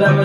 நம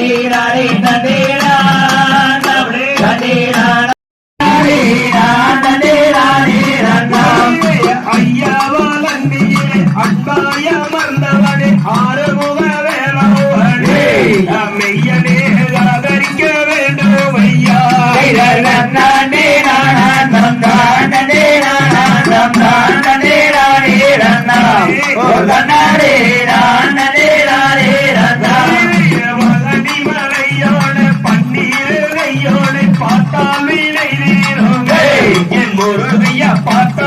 ತೀರಾರಿದ್ದ ತೀರ முருகையா பார்த்த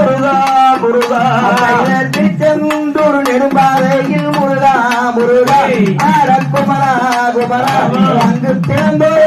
முருகா முருகா. திருச்செந்தூர் நெடும்பாதையில் முருகா முருகா. குமரா குமரா. அங்கு திறந்தோர்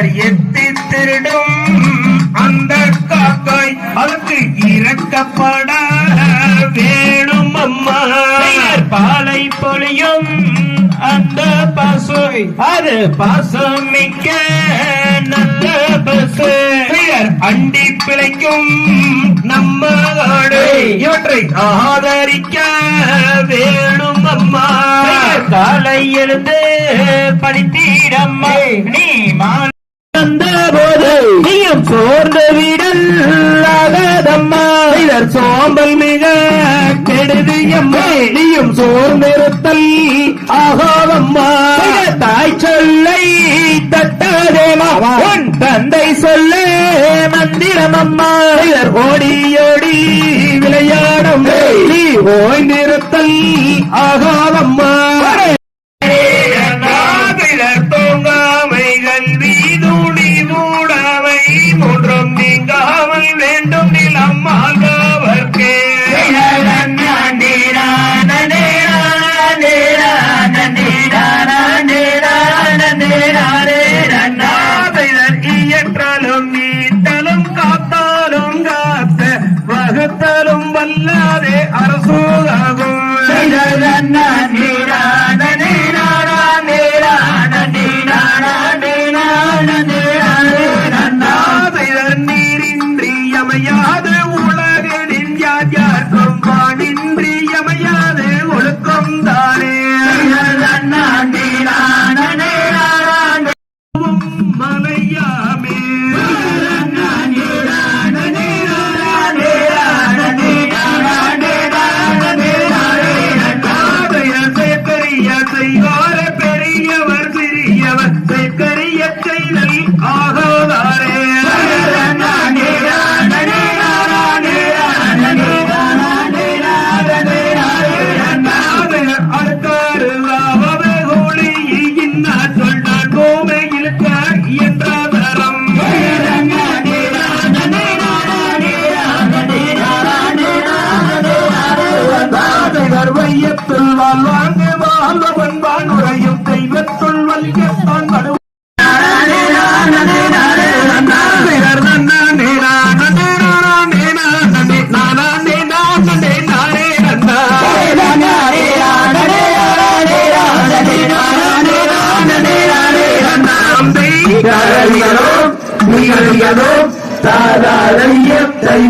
சிலர் எத்தி திருடும் அந்த காக்காய் அதற்கு இறக்கப்பட வேணும் அம்மா. பாலை பொழியும் அந்த பசு. அது பாசமிக்க நல்ல பசு. அண்டி பிழைக்கும் நம்ம நாடு இவற்றை ஆதரிக்க வேணும் அம்மா. காலை எழுந்து படித்தீரம்மா நீ மாலை வந்த போது நீயும் சோர்ந்து விடல்லாகதம்மா இதர் சோம்பல் மிக கெடுதியம்மா நீயும் சோர்ந்திருத்தல் ஆகாதம்மா தாய் சொல்லை தட்டாதேமா. உன் தந்தை சொல்ல மந்திரம் அம்மா இதர் ஓடியோடி விளையாடும். நீ ஓய்ந்திருத்தல் ஆகாதம்மா தாராளையத்தை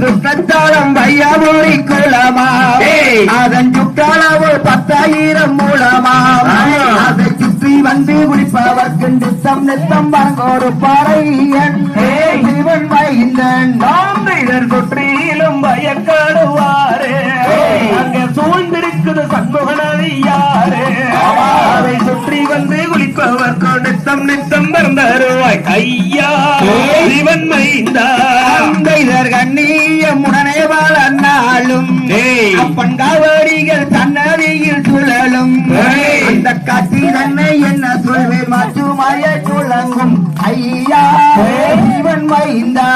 சுற்றத்தாளம் வையா மொழி குளமா அதன் சுற்றாளவு பத்தாயிரம் மூலமா. அதை குடிப்பி வன்பி குடிப்பவர்க்கு நித்தம் நித்தம் வழங்கோடு பாறையன் இவன் பயந்தன் நாம் இதர் தொற்றிலும் பயக்காடுவாரே. அங்கே சூழ்ந்திருக்குது சண்முகனது யாரே அதை சுற்றி வந்து குளிப்பவர்க்கு நித்தம் நித்தம் மறந்தருவாய் கையா இவன் மைந்தா இதர் கண்ணிய முடனே வாழ நாளும் அப்பன் காட்டி தன்னை என்ன சொல்வேன்? மாற்று மய குழங்கும் ஐயா. ஜீவன் மைந்தா.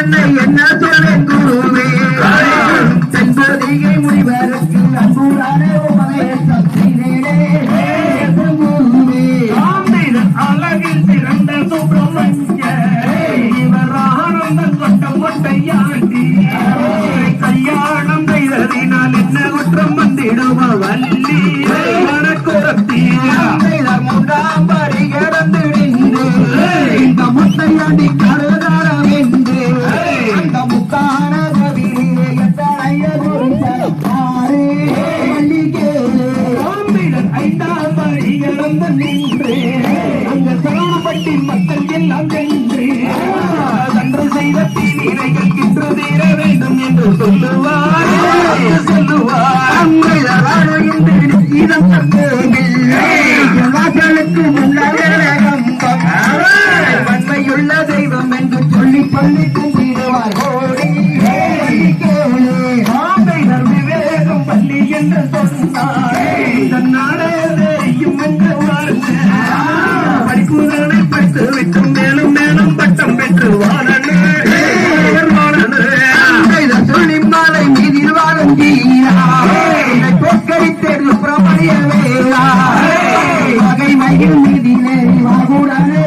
என்ன சொல்ல குரு வாசலுக்கு முன்னாலே வன்மையுள்ள தெய்வம் என்று சொல்லி சொல்லி அருகில் மீதி நேரி வாகூடாது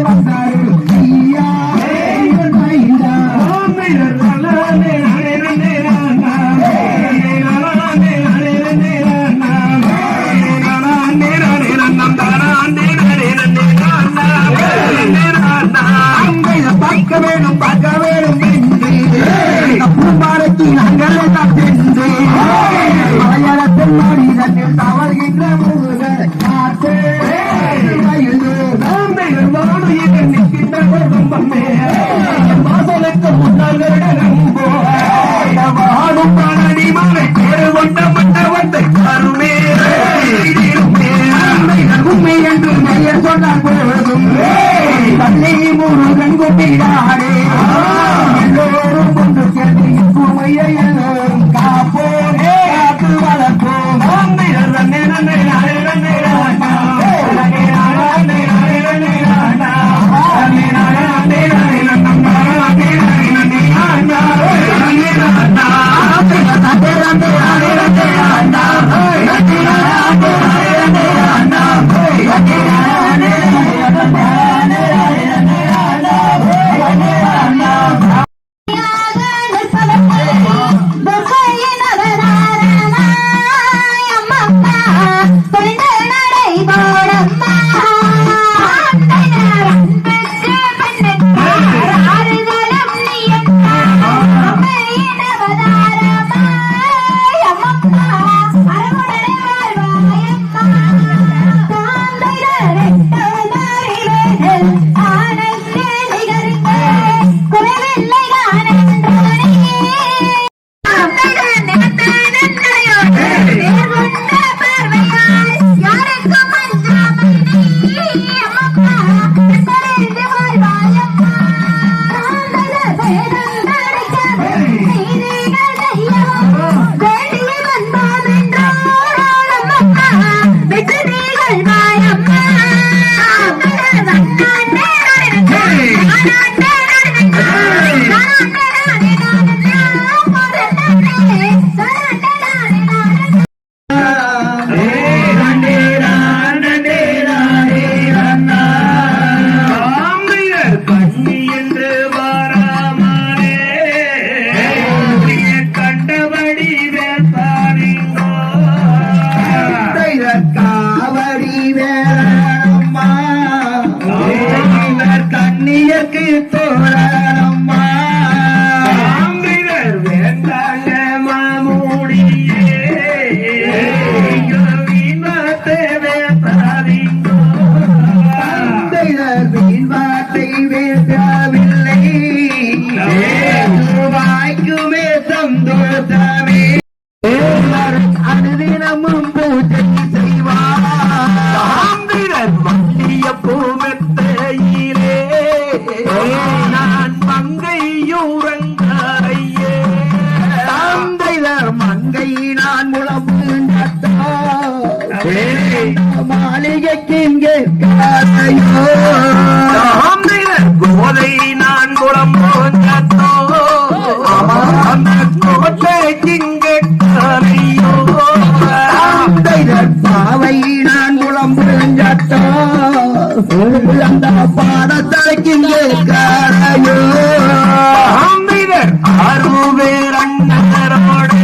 மூவேரண்ணரோடு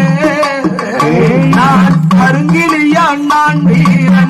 நான் அருங்கிலியான் நான் வீரன்.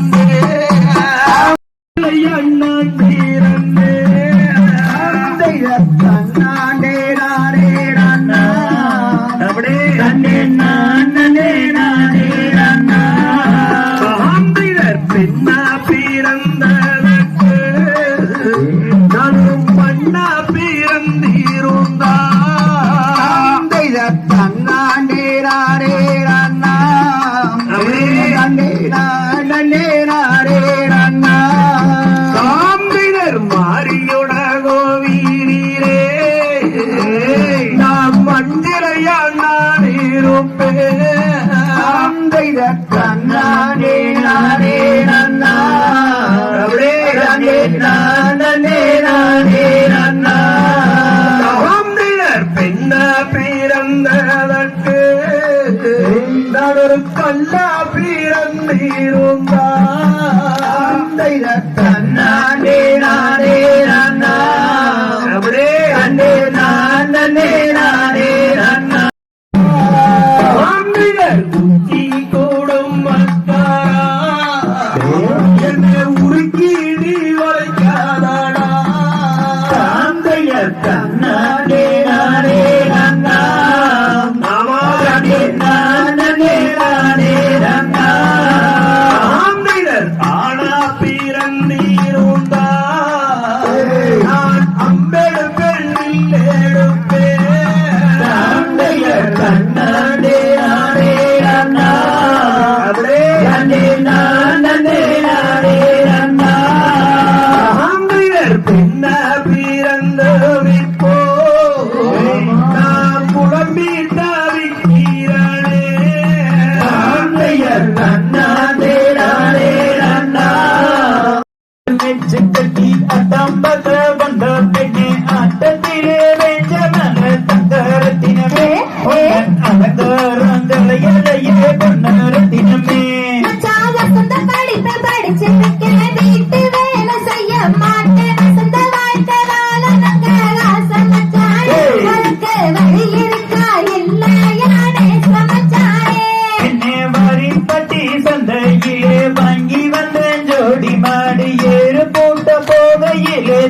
later.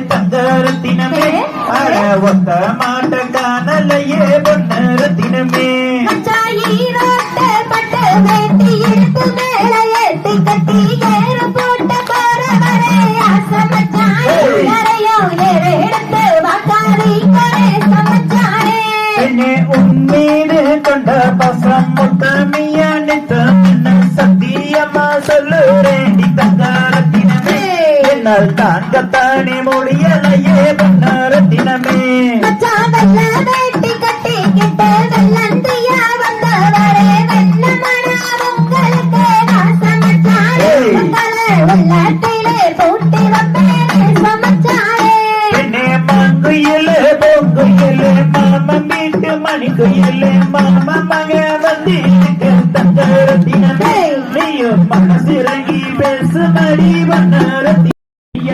தந்த ரத்தினமே அட ஒத்த மாட்ட காணலையே பொண்ணு ரத்தினமே உன்மீது கொண்ட பசம் முத்தமியா நித்தம். சத்தியமா சொல்லுறேன்? தந்தாரத்தினமே என்னால் தான் கத்த மகவதி தந்தரத்தினமே. நீயும் மனசிறங்கி பேசும்படி வந்தாரத்தி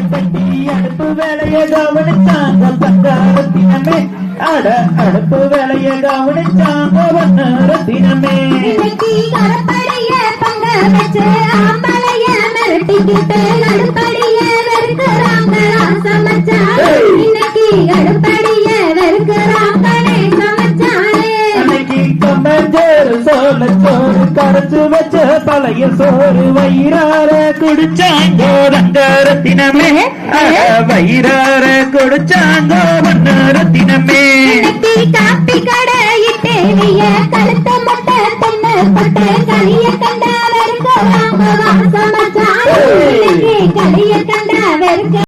கட்டி அடுப்பு வேலையை கவனிச்சாங்க பந்தாரத்தினமே அட அடுப்பு வேலையை கவனிச்சாங்க வந்தாரத்தினமே கடற்படைய பங்க வச்சு ஆம்பளைய மிரட்டிக்கிட்டு அடுப்படிய வெறுக்கிறாங்க சமைச்சா இன்னைக்கு அடுப்படிய வெறுக்கிறாங்க நெஞ்சோறு சோழ சோறு கரைச்சு வச்ச பழைய சோறு வயிறார குடிச்சாங்கோ வந்தாரத்தினமே வயிறார குடிச்சாங்கோ வந்தாரத்தினமே காப்பி கடையிட்டே கழுத்த